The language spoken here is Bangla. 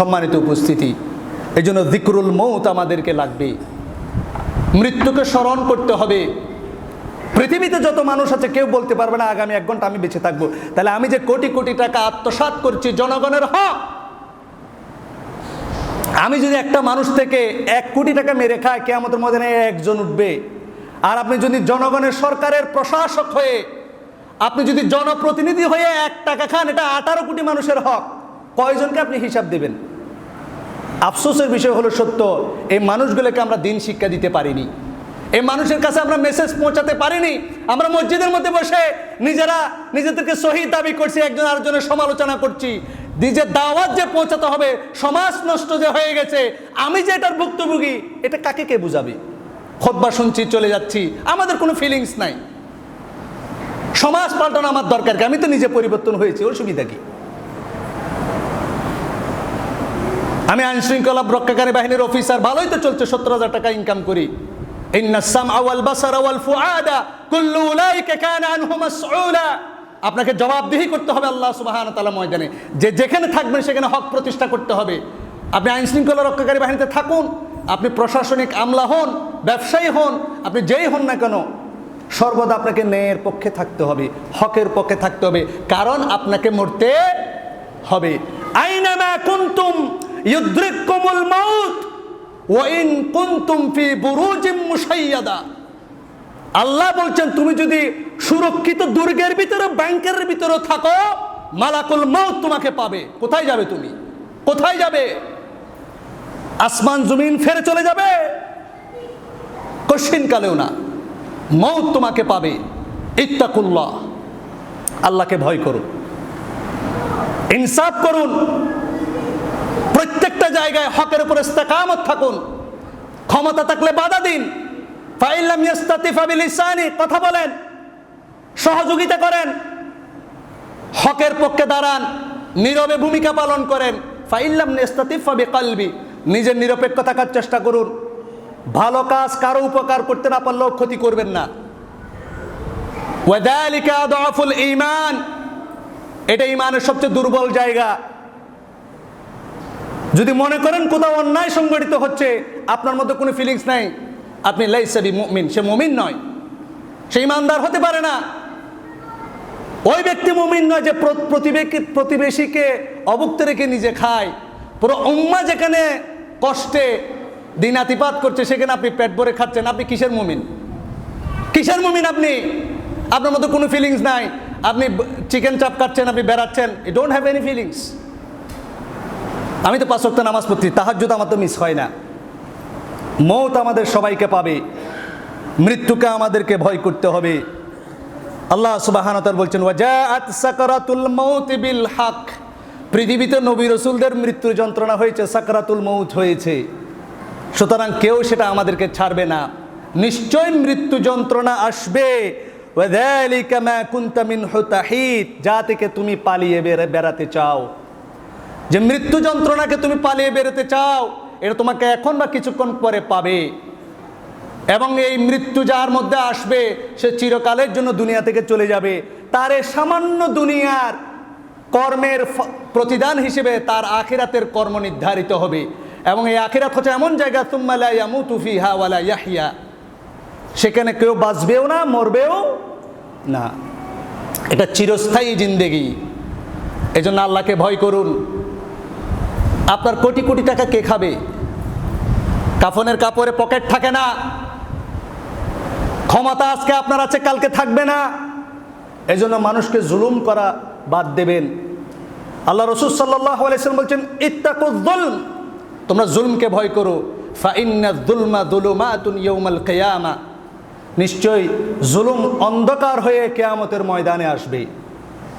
সম্মানিত উপস্থিতি। এই জন্য জিক্রুল মৌত আমাদেরকে লাগবে। মৃত্যুকে স্মরণ করতে হবে। পৃথিবীতে যত মানুষ আছে, কেউ বলতে পারবে না, আগামী এক ঘণ্টা আমি বেঁচে থাকব। তাহলে আমি যে কোটি কোটি টাকা আত্মসাৎ করছি, জনগণের হক। আমি যদি একটা মানুষ থেকে এক কোটি টাকা মেরে খাই কে আমাদের মধ্যে একজন উঠবে। আর আপনি যদি জনগণের সরকারের প্রশাসক হয়ে, আপনি যদি জনপ্রতিনিধি হয়ে এক টাকা খান, এটা আঠারো কোটি মানুষের হক। কয়জনকে আপনি হিসাব দেবেন? আফসোসের বিষয় হলো সত্য, এই মানুষগুলোকে আমরা দিন শিক্ষা দিতে পারিনি। এই মানুষের কাছে আমরা মেসেজ পৌঁছাতে পারিনি। আমরা মসজিদের মধ্যে বসে নিজেরা নিজেদেরকে সহি দাবি করছি, একজন আরেকজনের সমালোচনা করছি। নিজের দাওয়াত যে পৌঁছাতে হবে, সমাজ নষ্ট যে হয়ে গেছে, আমি যে এটার ভুক্তভোগী, এটা কাকে কে বুঝাবে? খোদ্া শুনছি, চলে যাচ্ছি, আমাদের কোনো ফিলিংস নাই। সমাজ পাল্টানো আমার দরকার কি? আমি তো নিজে পরিবর্তন হয়েছি অসুবিধা কি? আমি আইন শৃঙ্খলা রক্ষাকারী বাহিনীর অফিসার ভালোই তো চলছে, সত্তর হাজার টাকা ইনকাম করি। আপনাকে জবাবদিহি করতে হবে আল্লাহ তাআলা ময়দানে। যে যেখানে থাকবেন সেখানে হক প্রতিষ্ঠা করতে হবে। আপনি আইন শৃঙ্খলা রক্ষাকারী বাহিনীতে থাকুন, আপনি প্রশাসনিক আমলা হন, ব্যবসায়ী হন, আপনি যেই হন না কেন, সর্বদা আপনাকে ন্যায়ের পক্ষে থাকতে হবে, হকের পক্ষে থাকতে হবে। কারণ আপনাকে মরতে হবে। আইনামা কুনতুম ইউদ্রিকুমুল মাউত ওয়াইন কুনতুম ফি বুরুজিম মুশাইয়াদা। আল্লাহ বলছেন, তুমি যদি সুরক্ষিত দুর্গের ভিতরে, ব্যাংকের ভিতরে থাকো, মালাকুল মাউত তোমাকে পাবে। কোথায় যাবে তুমি? কোথায় যাবে? আসমান জমিন ফেরে চলে যাবে? কশিন কালেও না। মৌত তোমাকে পাবে। ইত্তাকুল্লাহ। আল্লাহকে ভয় করুন ইনসাফ করুন। প্রত্যেকটা জায়গায় হকের উপর ইস্তেকামত থাকুন। ক্ষমতা থাকলে বাধা দিন। ফাইল্লাম ইয়াস্তাতিফা বিল ইসানি কথা বলেন, সহযোগিতা করেন, হকের পক্ষে দাঁড়ান, নীরবে ভূমিকা পালন করেন। ফাইল্লাম ইস্তাতিফা বিকালবি, নিজের নিরপেক্ষ থাকার চেষ্টা করুন। ভালো কাজ কারও উপকার করতে না পারলেও ক্ষতি করবেন না। ওয়াদালিকা আদআফুল ঈমান, এটা ইমানের সবচেয়ে দুর্বল জায়গা। যদি মনে করেন কোথাও অন্যায় সংগঠিত হচ্ছে, আপনার মধ্যে কোনো ফিলিংস নাই। আপনি লাইসাবি মুমিন, সে মুমিন নয়। সে ইমানদার হতে পারে না। ওই ব্যক্তি মুমিন নয় যে প্র- প্রতিবেশী প্রতিবেশীকে অভুক্ত রেখে নিজে খায়। পুরো উম্মা যেখানে কষ্টে দিনাতিপাত করছে, সেখানে আপনি পেট ভরে খাচ্ছেন। আপনি কিসের মুমিন? কিসের মুমিন আপনি? আপনার মধ্যে কোনো ফিলিংস নাই। আপনি চিকেন চাপ কাটছেন, আপনি বেড়াচ্ছেন। You don't have any feelings আমি তো পাঁচ ওয়াক্ত নামাজ পড়ছি, তাহাজ্জুদ আমার তো মিস হয় না। মৌত আমাদের সবাইকে পাবে, মৃত্যুকে আমাদেরকে ভয় করতে হবে। আল্লাহ সুবাহানতার বলছেন, ওয়াজাআত সাকারাতুল মৌত বিল হক। পৃথিবীতে নবী রসুলদের মৃত্যুর যন্ত্রণা হয়েছে, সাকারাতুল মৌত হয়েছে। সুতরাং কেউ সেটা আমাদেরকে ছাড়বে না। নিশ্চয় মৃত্যু যন্ত্রণা আসবে। যা থেকে তুমি পালিয়ে বেড়াতে চাও। যে মৃত্যু যন্ত্রণাকে তুমি পালিয়ে বেরোতে চাও, এটা তোমাকে এখন বা কিছুক্ষণ পরে পাবে। এবং এই মৃত্যু যার মধ্যে আসবে, সে চিরকালের জন্য দুনিয়া থেকে চলে যাবে। তার এই সামান্য দুনিয়ার কর্মের প্রতিদান হিসেবে তার আখিরাতের কর্ম নির্ধারিত হবে। এবং এই আখিরাত হচ্ছে এমন জায়গা তুম্মালা ইয়ামুতু ফিহা ওয়ালা ইয়াহিয়া সেখানে কেউ বাঁচবেও না, মরবেও না। এটা চিরস্থায়ী জিন্দেগি। এই জন্য আল্লাহকে ভয় করুন। আপনার কোটি কোটি টাকা কে খাবে? কাফনের কাপড়ে পকেট থাকে না। ক্ষমতা আজকে আপনার আছে, কালকে থাকবে না। এই জন্য মানুষকে জুলুম করা বাদ দেবেন। আল্লাহ রসুল সাল্লাহ আলাইসাল্লাম বলছেন ইত্তাকুদ্দুল তোমরা জুলমকে ভয় করো। ফাইন্না দুলমা দুলুমাতুন ইয়ৌমাল কেয়ামা। নিশ্চয়ই জুলুম অন্ধকার হয়ে কেয়ামতের ময়দানে আসবে।